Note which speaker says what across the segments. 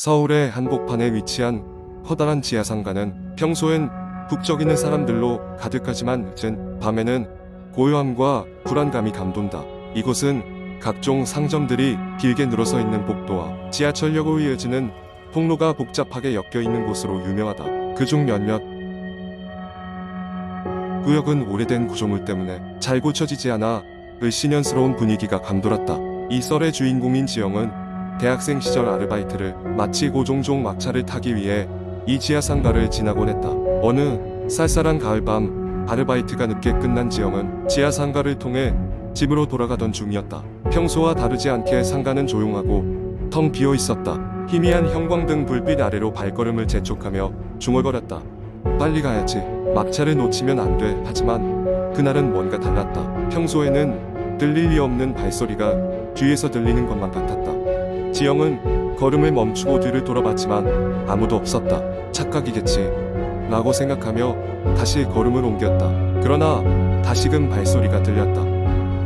Speaker 1: 서울의 한복판에 위치한 커다란 지하상가는 평소엔 북적이는 사람들로 가득하지만 늦은 밤에는 고요함과 불안감이 감돈다. 이곳은 각종 상점들이 길게 늘어서 있는 복도와 지하철역으로 이어지는 통로가 복잡하게 엮여 있는 곳으로 유명하다. 그중 몇몇 구역은 오래된 구조물 때문에 잘 고쳐지지 않아 을씨년스러운 분위기가 감돌았다. 이 썰의 주인공인 지영은 대학생 시절 아르바이트를 마치고 종종 막차를 타기 위해 이 지하상가를 지나곤 했다. 어느 쌀쌀한 가을밤 아르바이트가 늦게 끝난 지영은 지하상가를 통해 집으로 돌아가던 중이었다. 평소와 다르지 않게 상가는 조용하고 텅 비어 있었다. 희미한 형광등 불빛 아래로 발걸음을 재촉하며 중얼거렸다. 빨리 가야지. 막차를 놓치면 안 돼. 하지만 그날은 뭔가 달랐다. 평소에는 들릴 리 없는 발소리가 뒤에서 들리는 것만 같았다. 지영은 걸음을 멈추고 뒤를 돌아봤지만 아무도 없었다. 착각이겠지. 라고 생각하며 다시 걸음을 옮겼다. 그러나 다시금 발소리가 들렸다.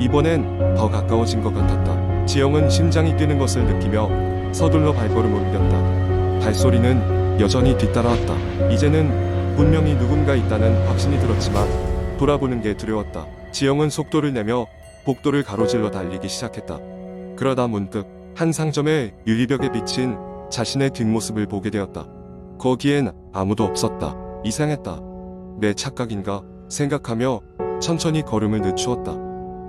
Speaker 1: 이번엔 더 가까워진 것 같았다. 지영은 심장이 뛰는 것을 느끼며 서둘러 발걸음을 옮겼다. 발소리는 여전히 뒤따라왔다. 이제는 분명히 누군가 있다는 확신이 들었지만 돌아보는 게 두려웠다. 지영은 속도를 내며 복도를 가로질러 달리기 시작했다. 그러다 문득 한 상점의 유리벽에 비친 자신의 뒷모습을 보게 되었다. 거기엔 아무도 없었다. 이상했다. 내 착각인가 생각하며 천천히 걸음을 늦추었다.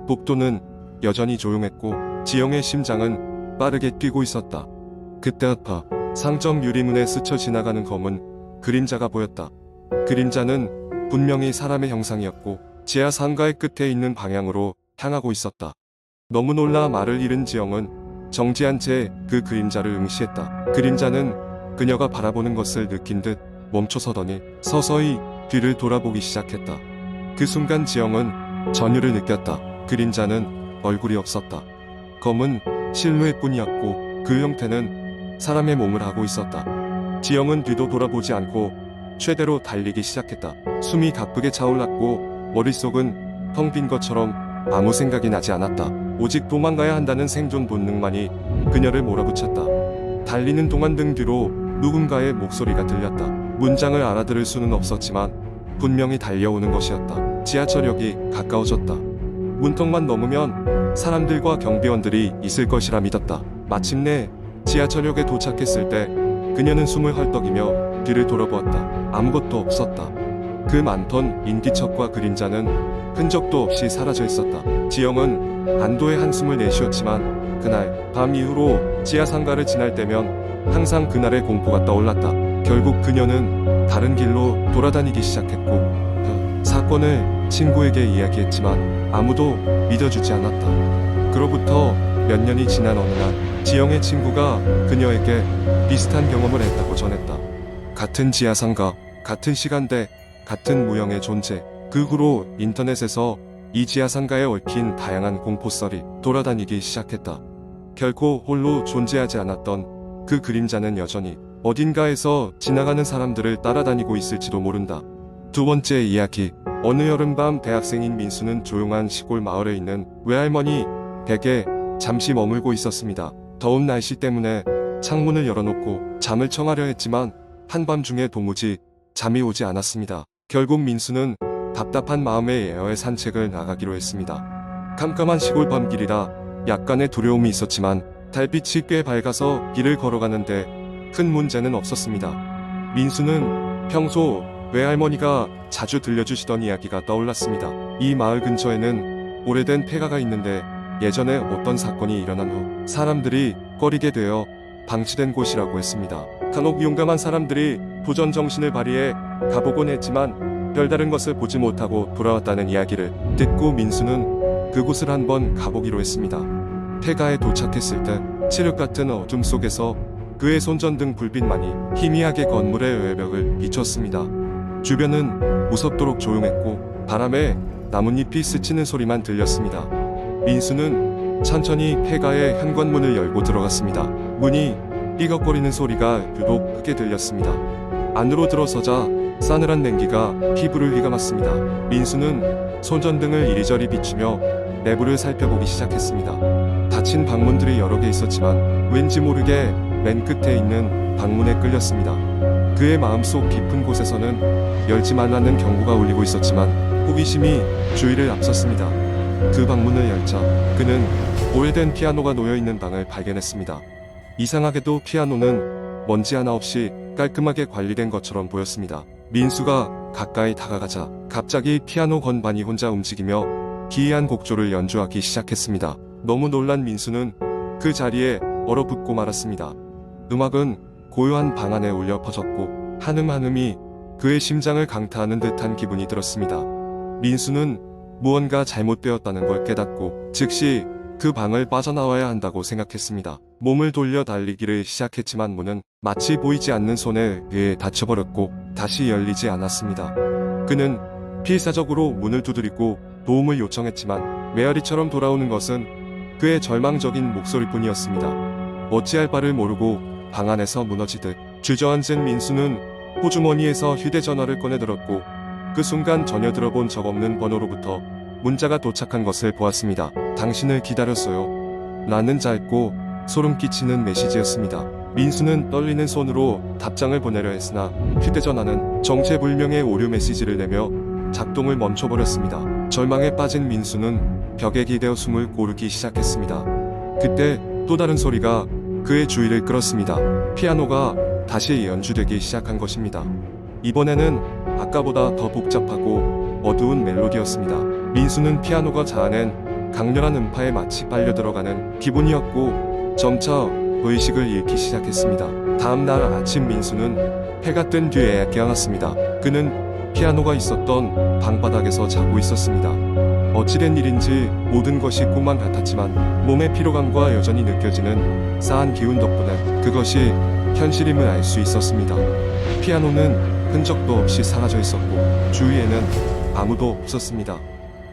Speaker 1: 복도는 여전히 조용했고 지영의 심장은 빠르게 뛰고 있었다. 그때 아파 상점 유리문에 스쳐 지나가는 검은 그림자가 보였다. 그림자는 분명히 사람의 형상이었고 지하 상가의 끝에 있는 방향으로 향하고 있었다. 너무 놀라 말을 잃은 지영은 정지한 채 그 그림자를 응시했다. 그림자는 그녀가 바라보는 것을 느낀 듯 멈춰서더니 서서히 뒤를 돌아보기 시작했다. 그 순간 지영은 전율을 느꼈다. 그림자는 얼굴이 없었다. 검은 실루엣뿐이었고 그 형태는 사람의 몸을 하고 있었다. 지영은 뒤도 돌아보지 않고 최대로 달리기 시작했다. 숨이 가쁘게 차올랐고 머릿속은 텅 빈 것처럼 아무 생각이 나지 않았다. 오직 도망가야 한다는 생존 본능만이 그녀를 몰아붙였다. 달리는 동안 등 뒤로 누군가의 목소리가 들렸다. 문장을 알아들을 수는 없었지만 분명히 달려오는 것이었다. 지하철역이 가까워졌다. 문턱만 넘으면 사람들과 경비원들이 있을 것이라 믿었다. 마침내 지하철역에 도착했을 때 그녀는 숨을 헐떡이며 뒤를 돌아보았다. 아무것도 없었다. 그 많던 인기척과 그림자는 흔적도 없이 사라져 있었다. 지영은 안도의 한숨을 내쉬었지만 그날 밤 이후로 지하상가를 지날 때면 항상 그날의 공포가 떠올랐다. 결국 그녀는 다른 길로 돌아다니기 시작했고 그 사건을 친구에게 이야기했지만 아무도 믿어주지 않았다. 그로부터 몇 년이 지난 어느 날 지영의 친구가 그녀에게 비슷한 경험을 했다고 전했다. 같은 지하상가, 같은 시간대, 같은 무형의 존재. 그 후로 인터넷에서 이 지하상가에 얽힌 다양한 공포썰이 돌아다니기 시작했다. 결코 홀로 존재하지 않았던 그 그림자는 여전히 어딘가에서 지나가는 사람들을 따라다니고 있을지도 모른다. 두 번째 이야기. 어느 여름밤 대학생인 민수는 조용한 시골 마을에 있는 외할머니 댁에 잠시 머물고 있었습니다. 더운 날씨 때문에 창문을 열어놓고 잠을 청하려 했지만 한밤중에 도무지 잠이 오지 않았습니다. 결국 민수는 답답한 마음에 에어에 산책을 나가기로 했습니다. 깜깜한 시골 밤길이라 약간의 두려움이 있었지만 달빛이 꽤 밝아서 길을 걸어가는데 큰 문제는 없었습니다. 민수는 평소 외할머니가 자주 들려주시던 이야기가 떠올랐습니다. 이 마을 근처에는 오래된 폐가가 있는데 예전에 어떤 사건이 일어난 후 사람들이 꺼리게 되어 방치된 곳이라고 했습니다. 간혹 용감한 사람들이 도전 정신을 발휘해 가보곤 했지만 별다른 것을 보지 못하고 돌아왔다는 이야기를 듣고 민수는 그곳을 한번 가보기로 했습니다. 폐가에 도착했을 때 칠흑 같은 어둠 속에서 그의 손전등 불빛만이 희미하게 건물의 외벽을 비췄습니다. 주변은 무섭도록 조용했고 바람에 나뭇잎이 스치는 소리만 들렸습니다. 민수는 천천히 폐가의 현관문을 열고 들어갔습니다. 문이 삐걱거리는 소리가 유독 크게 들렸습니다. 안으로 들어서자 싸늘한 냉기가 피부를 휘감았습니다. 민수는 손전등을 이리저리 비추며 내부를 살펴보기 시작했습니다. 닫힌 방문들이 여러 개 있었지만 왠지 모르게 맨 끝에 있는 방문에 끌렸습니다. 그의 마음속 깊은 곳에서는 열지만 않는 경고가 울리고 있었지만 호기심이 주의를 앞섰습니다. 그 방문을 열자 그는 오래된 피아노가 놓여 있는 방을 발견했습니다. 이상하게도 피아노는 먼지 하나 없이 깔끔하게 관리된 것처럼 보였습니다. 민수가 가까이 다가가자 갑자기 피아노 건반이 혼자 움직이며 기이한 곡조를 연주하기 시작했습니다. 너무 놀란 민수는 그 자리에 얼어붙고 말았습니다. 음악은 고요한 방 안에 울려 퍼졌고 한음 한음이 그의 심장을 강타하는 듯한 기분이 들었습니다. 민수는 무언가 잘못되었다는 걸 깨닫고 즉시 그 방을 빠져나와야 한다고 생각했습니다. 몸을 돌려 달리기를 시작했지만 문은 마치 보이지 않는 손에 의해 닫혀버렸고 다시 열리지 않았습니다. 그는 필사적으로 문을 두드리고 도움을 요청했지만 메아리처럼 돌아오는 것은 그의 절망적인 목소리뿐이었습니다. 어찌할 바를 모르고 방 안에서 무너지듯 주저앉은 민수는 호주머니에서 휴대전화를 꺼내들었고 그 순간 전혀 들어본 적 없는 번호로부터 문자가 도착한 것을 보았습니다. 당신을 기다렸어요. 라는 짧고 소름 끼치는 메시지였습니다. 민수는 떨리는 손으로 답장을 보내려 했으나 휴대전화는 정체불명의 오류 메시지를 내며 작동을 멈춰버렸습니다. 절망에 빠진 민수는 벽에 기대어 숨을 고르기 시작했습니다. 그때 또 다른 소리가 그의 주의를 끌었습니다. 피아노가 다시 연주되기 시작한 것입니다. 이번에는 아까보다 더 복잡하고 어두운 멜로디였습니다. 민수는 피아노가 자아낸 강렬한 음파에 마치 빨려 들어가는 기분이었고 점차 의식을 잃기 시작했습니다. 다음 날 아침 민수는 해가 뜬 뒤에 깨어났습니다. 그는 피아노가 있었던 방바닥에서 자고 있었습니다. 어찌된 일인지 모든 것이 꿈만 같았지만 몸의 피로감과 여전히 느껴지는 싸한 기운 덕분에 그것이 현실임을 알 수 있었습니다. 피아노는 흔적도 없이 사라져 있었고 주위에는 아무도 없었습니다.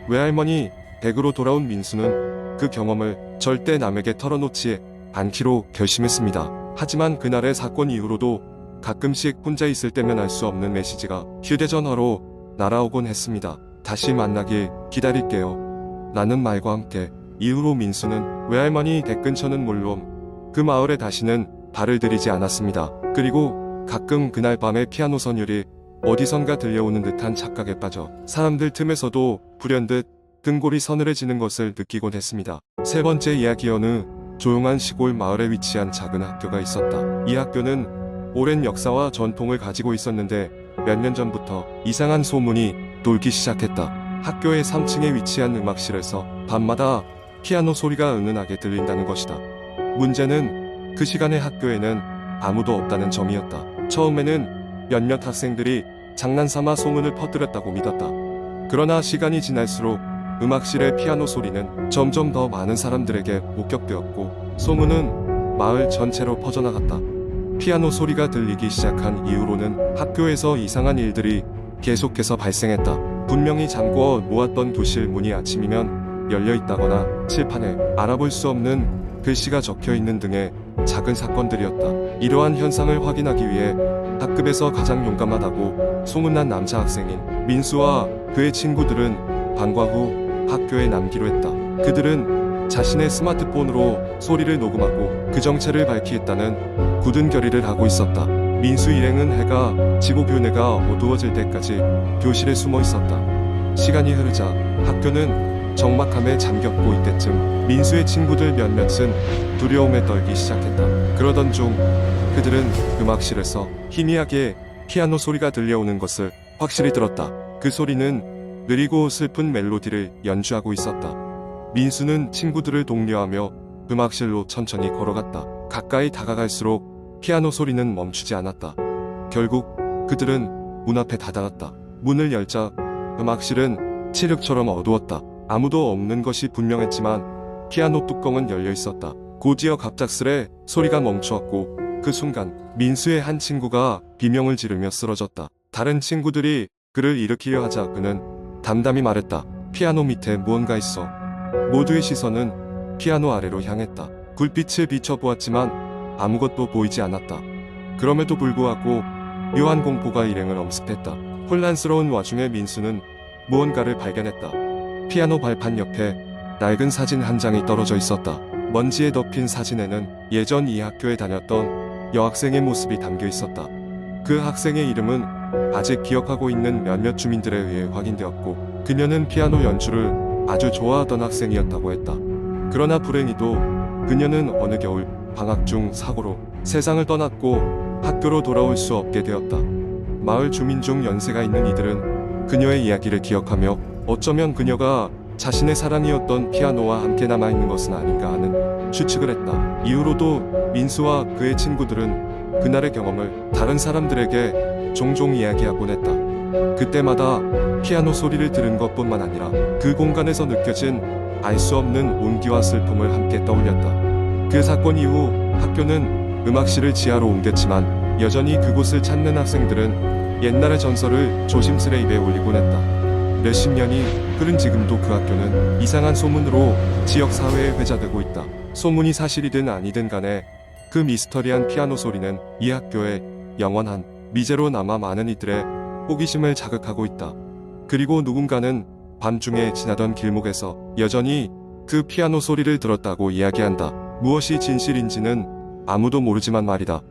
Speaker 1: 외할머니 댁으로 돌아온 민수는 그 경험을 절대 남에게 털어놓지 않기로 결심했습니다. 하지만 그날의 사건 이후로도 가끔씩 혼자 있을 때면 알 수 없는 메시지가 휴대전화로 날아오곤 했습니다. 다시 만나길 기다릴게요. 라는 말과 함께 이후로 민수는 외할머니 댁 근처는 물론 그 마을에 다시는 발을 들이지 않았습니다. 그리고 가끔 그날 밤의 피아노 선율이 어디선가 들려오는 듯한 착각에 빠져 사람들 틈에서도 불현듯 등골이 서늘해지는 것을 느끼곤 했습니다. 세 번째 이야기 어느 조용한 시골 마을에 위치한 작은 학교가 있었다. 이 학교는 오랜 역사와 전통을 가지고 있었는데 몇 년 전부터 이상한 소문이 돌기 시작했다. 학교의 3층에 위치한 음악실에서 밤마다 피아노 소리가 은은하게 들린다는 것이다. 문제는 그 시간에 학교에는 아무도 없다는 점이었다. 처음에는 몇몇 학생들이 장난삼아 소문을 퍼뜨렸다고 믿었다. 그러나 시간이 지날수록 음악실의 피아노 소리는 점점 더 많은 사람들에게 목격되었고 소문은 마을 전체로 퍼져나갔다. 피아노 소리가 들리기 시작한 이후로는 학교에서 이상한 일들이 계속해서 발생했다. 분명히 잠궈 놓았던 교실 문이 아침이면 열려 있다거나 칠판에 알아볼 수 없는 글씨가 적혀 있는 등의 작은 사건들이었다. 이러한 현상을 확인하기 위해 학급에서 가장 용감하다고 소문난 남자 학생인 민수와 그의 친구들은 방과 후 학교에 남기로 했다. 그들은 자신의 스마트폰으로 소리를 녹음하고 그 정체를 밝히겠다는 굳은 결의를 하고 있었다. 민수 일행은 해가 지고 교내가 어두워질 때까지 교실에 숨어 있었다. 시간이 흐르자 학교는 적막함에 잠겼고 이때쯤 민수의 친구들 몇몇은 두려움에 떨기 시작했다. 그러던 중 그들은 음악실에서 희미하게 피아노 소리가 들려오는 것을 확실히 들었다. 그 소리는 느리고 슬픈 멜로디를 연주하고 있었다. 민수는 친구들을 독려하며 음악실로 천천히 걸어갔다. 가까이 다가갈수록 피아노 소리는 멈추지 않았다. 결국 그들은 문 앞에 다다랐다. 문을 열자 음악실은 칠흑처럼 어두웠다. 아무도 없는 것이 분명했지만 피아노 뚜껑은 열려 있었다. 고지어 갑작스레 소리가 멈추었고 그 순간 민수의 한 친구가 비명을 지르며 쓰러졌다. 다른 친구들이 그를 일으키려 하자 그는 담담히 말했다. 피아노 밑에 무언가 있어. 모두의 시선은 피아노 아래로 향했다. 굴빛을 비춰보았지만 아무것도 보이지 않았다. 그럼에도 불구하고 묘한 공포가 일행을 엄습했다. 혼란스러운 와중에 민수는 무언가를 발견했다. 피아노 발판 옆에 낡은 사진 한 장이 떨어져 있었다. 먼지에 덮인 사진에는 예전 이 학교에 다녔던 여학생의 모습이 담겨 있었다. 그 학생의 이름은 아직 기억하고 있는 몇몇 주민들에 의해 확인되었고 그녀는 피아노 연주를 아주 좋아하던 학생이었다고 했다. 그러나 불행히도 그녀는 어느 겨울 방학 중 사고로 세상을 떠났고 학교로 돌아올 수 없게 되었다. 마을 주민 중 연세가 있는 이들은 그녀의 이야기를 기억하며 어쩌면 그녀가 자신의 사랑이었던 피아노와 함께 남아있는 것은 아닌가 하는 추측을 했다. 이후로도 민수와 그의 친구들은 그날의 경험을 다른 사람들에게 종종 이야기하곤 했다. 그때마다 피아노 소리를 들은 것뿐만 아니라 그 공간에서 느껴진 알 수 없는 온기와 슬픔을 함께 떠올렸다. 그 사건 이후 학교는 음악실을 지하로 옮겼지만 여전히 그곳을 찾는 학생들은 옛날의 전설을 조심스레 입에 올리곤 했다. 몇십 년이 흐른 지금도 그 학교는 이상한 소문으로 지역 사회에 회자되고 있다. 소문이 사실이든 아니든 간에 그 미스터리한 피아노 소리는 이 학교의 영원한 미제로 남아 많은 이들의 호기심을 자극하고 있다. 그리고 누군가는 밤중에 지나던 길목에서 여전히 그 피아노 소리를 들었다고 이야기한다. 무엇이 진실인지는 아무도 모르지만 말이다.